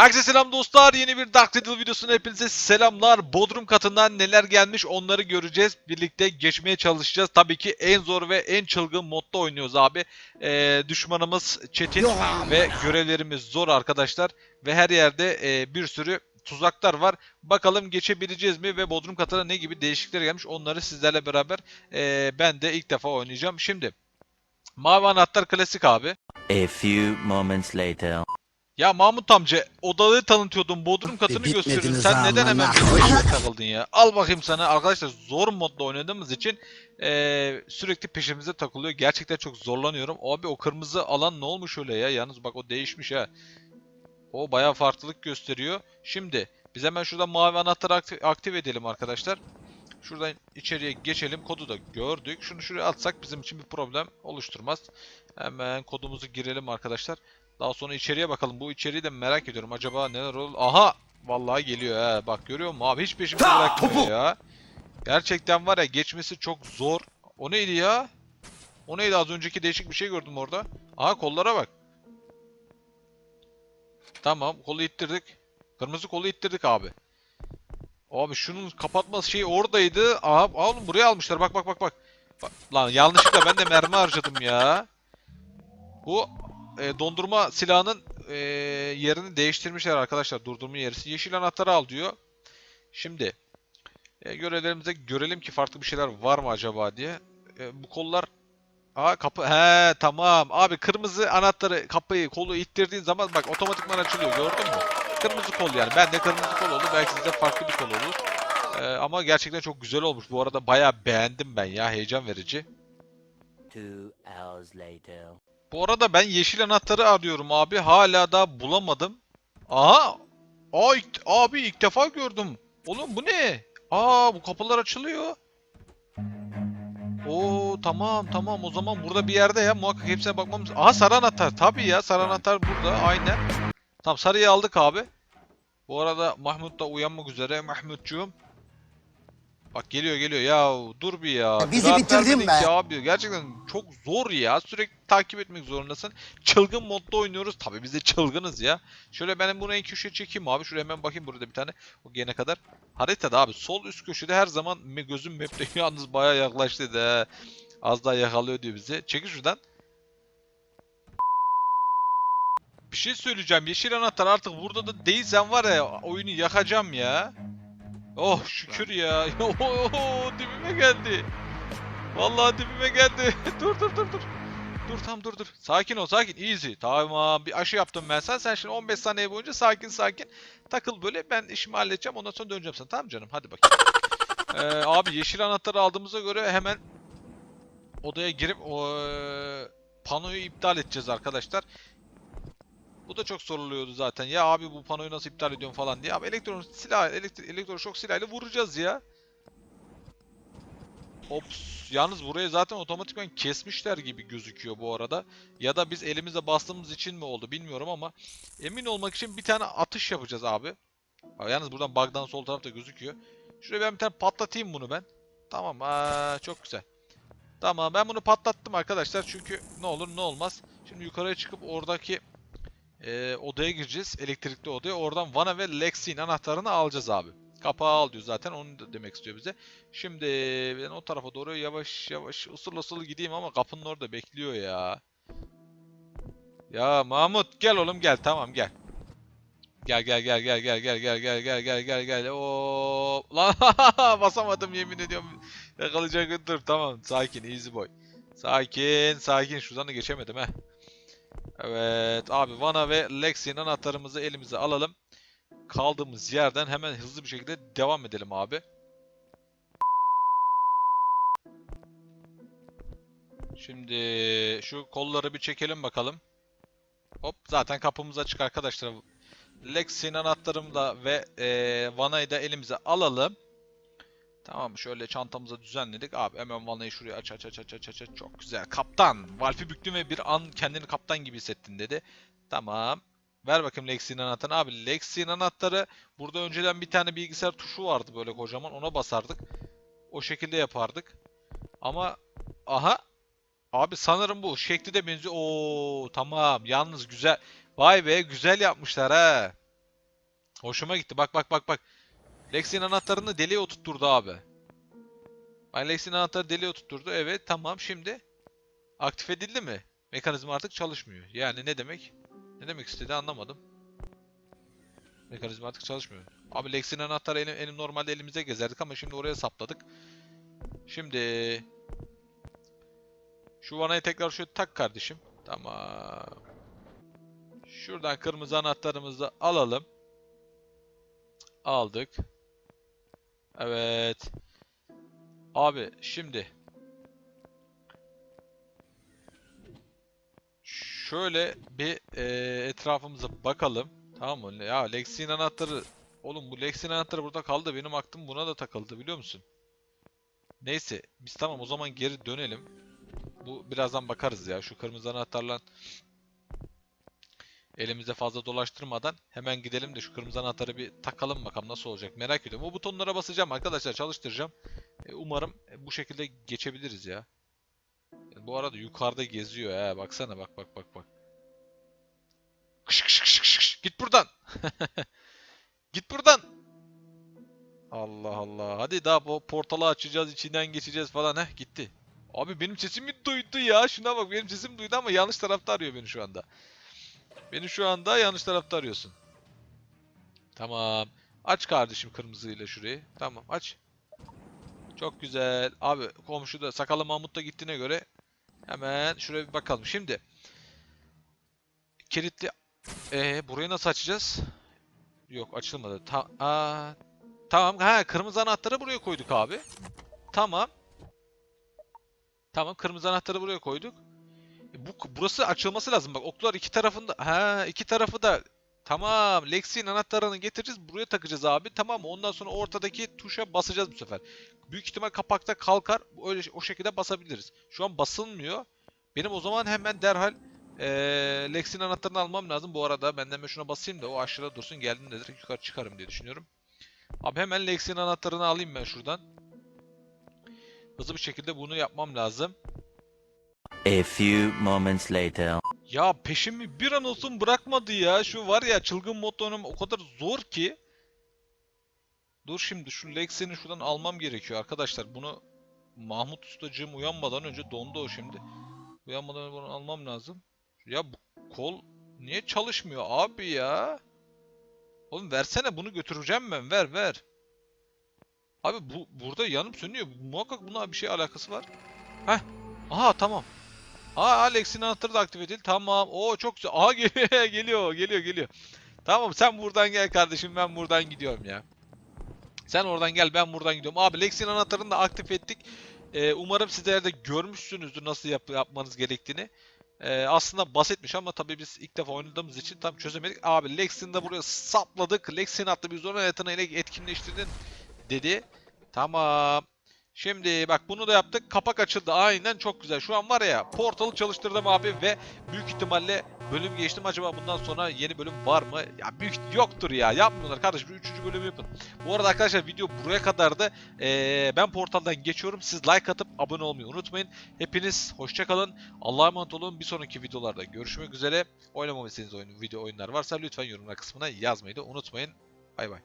Herkese selam dostlar. Yeni bir Dark Riddle videosuna hepinize selamlar. Bodrum katından neler gelmiş onları göreceğiz. Birlikte geçmeye çalışacağız. Tabii ki en zor ve en çılgın modda oynuyoruz abi. Ee, düşmanımız çetin ve görevlerimiz zor arkadaşlar. Ve her yerde e, bir sürü tuzaklar var. Bakalım geçebileceğiz mi ve Bodrum katına ne gibi değişiklikler gelmiş onları sizlerle beraber e, ben de ilk defa oynayacağım. Şimdi mavi anahtar klasik abi. A few moments later. Ya Mahmut amca odaları tanıtıyordun Bodrum katını bitmediniz gösteriyordun. Sen neden hemen amına peşime takıldın ya? Al bakayım sana. Arkadaşlar zor modda oynadığımız için eee, sürekli peşimize takılıyor. Gerçekten çok zorlanıyorum. Abi o kırmızı alan ne olmuş öyle ya? Yalnız bak o değişmiş ha. O bayağı farklılık gösteriyor. Şimdi biz hemen şuradan mavi anahtarı aktif, aktif edelim arkadaşlar. Şuradan içeriye geçelim. Kodu da gördük. Şunu şuraya atsak bizim için bir problem oluşturmaz. Hemen kodumuzu girelim arkadaşlar. Daha sonra içeriye bakalım. Bu içeriği de merak ediyorum. Acaba neler olur? Aha! Vallahi geliyor ha. Bak görüyor musun abi? Hiç peşimizi bırakmıyor ya. Gerçekten var ya geçmesi çok zor. O neydi ya? O neydi? Az önceki değişik bir şey gördüm orada. Aha kollara bak. Tamam kolu ittirdik. Kırmızı kolu ittirdik abi. Abi şunun kapatma şeyi oradaydı. Aha oğlum buraya almışlar. Bak bak bak bak. Bak, Lan yanlışlıkla ben de mermi harcadım ya. Bu e, dondurma silahının e, yerini değiştirmişler arkadaşlar. Durdurma yerisi. Yeşil anahtarı al diyor. Şimdi e, görevlerimize görelim ki farklı bir şeyler var mı acaba diye. E, bu kollar Aa kapı he tamam. Abi kırmızı anahtarı kapıyı kolu ittirdiğin zaman bak otomatikman açılıyor gördün mü? Kırmızı kol yani. Ben de kırmızı kol oldu. Belki size farklı bir kol olur. E, ama gerçekten çok güzel olmuş. Bu arada bayağı beğendim ben ya. Heyecan verici. Bu arada ben yeşil anahtarı arıyorum abi. Hala da bulamadım. Aha! Aa, ilk- abi ilk defa gördüm. Oğlum bu ne? Aa bu kapılar açılıyor. Oo tamam tamam o zaman burada bir yerde ya muhakkak hepsine bakmamız. Aha sarı anahtar. Tabii ya sarı anahtar burada aynen. Tamam sarıyı aldık abi. Bu arada Mahmut da uyanmak üzere. Mahmutcuğum. Bak geliyor geliyor ya dur bir ya. Bizi Rahat bitirdin be. abi gerçekten çok zor ya sürekli takip etmek zorundasın. Çılgın modda oynuyoruz tabi biz de çılgınız ya. Şöyle ben bunu en köşeye çekeyim abi şuraya hemen bakayım burada bir tane o gene kadar. Haritada abi sol üst köşede her zaman gözüm map'te yalnız bayağı yaklaştı da. Az daha yakalıyor diyor bizi. Çekil şuradan. Bir şey söyleyeceğim. Yeşil anahtar artık burada da değilsen var ya oyunu yakacağım ya. Oh şükür ya. Oh, dibime geldi. Vallahi dibime geldi. dur dur dur dur. Dur tam dur dur. Sakin ol sakin. Easy. Tamam bir aşı yaptım ben sen. Sen şimdi 15 saniye boyunca sakin sakin takıl böyle. Ben işimi halledeceğim. Ondan sonra döneceğim sana. Tamam canım hadi bakayım. Ee, abi yeşil anahtarı aldığımıza göre hemen odaya girip o eee, panoyu iptal edeceğiz arkadaşlar. Bu da çok soruluyordu zaten. Ya abi bu panoyu nasıl iptal ediyorsun falan diye. Abi elektron silah, elektri elektroşok silahıyla vuracağız ya. Ops. Yalnız burayı zaten otomatikman kesmişler gibi gözüküyor bu arada. Ya da biz elimizle bastığımız için mi oldu bilmiyorum ama emin olmak için bir tane atış yapacağız abi. Abi Yalnız buradan bug'dan sol tarafta gözüküyor. Şuraya ben bir tane patlatayım bunu ben. Tamam. Aa, çok güzel. Tamam ben bunu patlattım arkadaşlar çünkü ne olur ne olmaz. Şimdi yukarıya çıkıp oradaki e, odaya gireceğiz. Elektrikli odaya. Oradan Vana ve Lexin anahtarını alacağız abi. Kapağı al diyor zaten. Onu demek istiyor bize. Şimdi ben o tarafa doğru yavaş yavaş usul usul gideyim ama kapının orada bekliyor ya. Ya Mahmut gel oğlum gel. Tamam gel. Gel gel gel gel gel gel gel gel gel gel gel gel. Oo lan basamadım yemin ediyorum. Yakalayacak dur tamam sakin easy boy. Sakin sakin şuradan da geçemedim he. Evet abi Vana ve Lexi'nin anahtarımızı elimize alalım. Kaldığımız yerden hemen hızlı bir şekilde devam edelim abi. Şimdi şu kolları bir çekelim bakalım. Hop zaten kapımız açık arkadaşlar. Lexi'nin anahtarımı da ve eee Vana'yı da elimize alalım. Tamam şöyle çantamıza düzenledik. Abi hemen Vana'yı şuraya aç aç aç aç aç aç. Çok güzel. Kaptan. Valfi büktün ve bir an kendini kaptan gibi hissettin dedi. Tamam. Ver bakayım Lexi'nin anahtarını. Abi Lexi'nin anahtarı burada önceden bir tane bilgisayar tuşu vardı böyle kocaman. Ona basardık. O şekilde yapardık. Ama aha. Abi sanırım bu şekli de benziyor. Oo tamam. Yalnız güzel. Vay be güzel yapmışlar ha. Hoşuma gitti. Bak bak bak bak. Lex'in anahtarını deliğe oturtturdu abi. Bay Lex'in anahtarı deliğe oturtturdu. Evet tamam şimdi. Aktif edildi mi? Mekanizma artık çalışmıyor. Yani ne demek? Ne demek istedi anlamadım. Mekanizma artık çalışmıyor. Abi Lex'in anahtarı elim, elim normalde elimize gezerdik ama şimdi oraya sapladık. Şimdi şu vanayı tekrar şöyle tak kardeşim. Tamam. Şuradan kırmızı anahtarımızı alalım. Aldık. Evet. Abi şimdi şöyle bir eee, etrafımıza bakalım. Tamam mı? Ya Lex'in anahtarı Oğlum bu Lex'in anahtarı burada kaldı. Benim aklım buna da takıldı biliyor musun? Neyse. Biz tamam o zaman geri dönelim. Bu birazdan bakarız ya. Şu kırmızı anahtarla elimize fazla dolaştırmadan hemen gidelim de şu kırmızı anahtarı bir takalım bakalım nasıl olacak. Merak ediyorum. O butonlara basacağım arkadaşlar. Çalıştıracağım. E, umarım bu şekilde geçebiliriz ya. E, bu arada yukarıda geziyor ha. Baksana bak bak bak bak. Kış kış kış kış kış. Git buradan. Git buradan. Allah Allah. Hadi daha bu portalı açacağız, içinden geçeceğiz falan. Heh gitti. Abi benim sesimi duydu ya. Şuna bak benim sesim duydu ama yanlış tarafta arıyor beni şu anda. Beni şu anda yanlış tarafta arıyorsun. Tamam. Aç kardeşim kırmızıyla şurayı. Tamam aç. Çok güzel. Abi komşu da Sakalı Mahmut da gittiğine göre hemen şuraya bir bakalım. Şimdi kilitli ee, burayı nasıl açacağız? Yok açılmadı. Ta Aa, tamam. Ha kırmızı anahtarı buraya koyduk abi. Tamam. Tamam kırmızı anahtarı buraya koyduk. Bu burası açılması lazım. Bak oklar iki tarafında. Ha iki tarafı da Tamam. Lex'in anahtarını getireceğiz. Buraya takacağız abi. Tamam? Ondan sonra ortadaki tuşa basacağız bu sefer. Büyük ihtimal kapakta kalkar. Öyle o şekilde basabiliriz. Şu an basılmıyor. Benim o zaman hemen derhal eee Lex'in anahtarını almam lazım. Bu arada ben de hemen şuna basayım da o aşağıda dursun. Geldiğinde direkt yukarı çıkarım diye düşünüyorum. Abi hemen Lex'in anahtarını alayım ben şuradan. Hızlı bir şekilde bunu yapmam lazım. A few moments later. Ya peşimi bir an olsun bırakmadı ya. Şu var ya çılgın motonum o kadar zor ki. Dur şimdi şu Lex'ini şuradan almam gerekiyor arkadaşlar. Bunu Mahmut ustacığım uyanmadan önce dondu o şimdi. Uyanmadan önce bunu almam lazım. Ya bu kol niye çalışmıyor abi ya? Oğlum versene bunu götüreceğim ben. Ver ver. Abi bu burada yanıp sönüyor. Muhakkak buna bir şey alakası var. Heh. Aha tamam. Aa Alex'in anahtarı da aktif edildi. Tamam. Oo çok güzel. Aha geliyor geliyor geliyor geliyor. Tamam sen buradan gel kardeşim ben buradan gidiyorum ya. Sen oradan gel ben buradan gidiyorum. Abi Lex'in anahtarını da aktif ettik. Ee, umarım sizler de görmüşsünüzdür nasıl yap yapmanız gerektiğini. Ee, aslında basitmiş ama tabii biz ilk defa oynadığımız için tam çözemedik. Abi Lex'in de buraya sapladık. Lex'in attı biz onun yeteneğiyle etkinleştirdin dedi. Tamam. Şimdi bak bunu da yaptık. Kapak açıldı. Aynen çok güzel. Şu an var ya portalı çalıştırdım abi ve büyük ihtimalle bölüm geçtim. Acaba bundan sonra yeni bölüm var mı? Ya büyük yoktur ya. Yapmıyorlar kardeşim. Üçüncü bölümü yapın. Bu arada arkadaşlar video buraya kadardı. Ee, ben portaldan geçiyorum. Siz like atıp abone olmayı unutmayın. Hepiniz hoşçakalın. Allah'a emanet olun. Bir sonraki videolarda görüşmek üzere. Oynamamı istediğiniz oyun, video oyunlar varsa lütfen yorumlar kısmına yazmayı da unutmayın. Bay bay.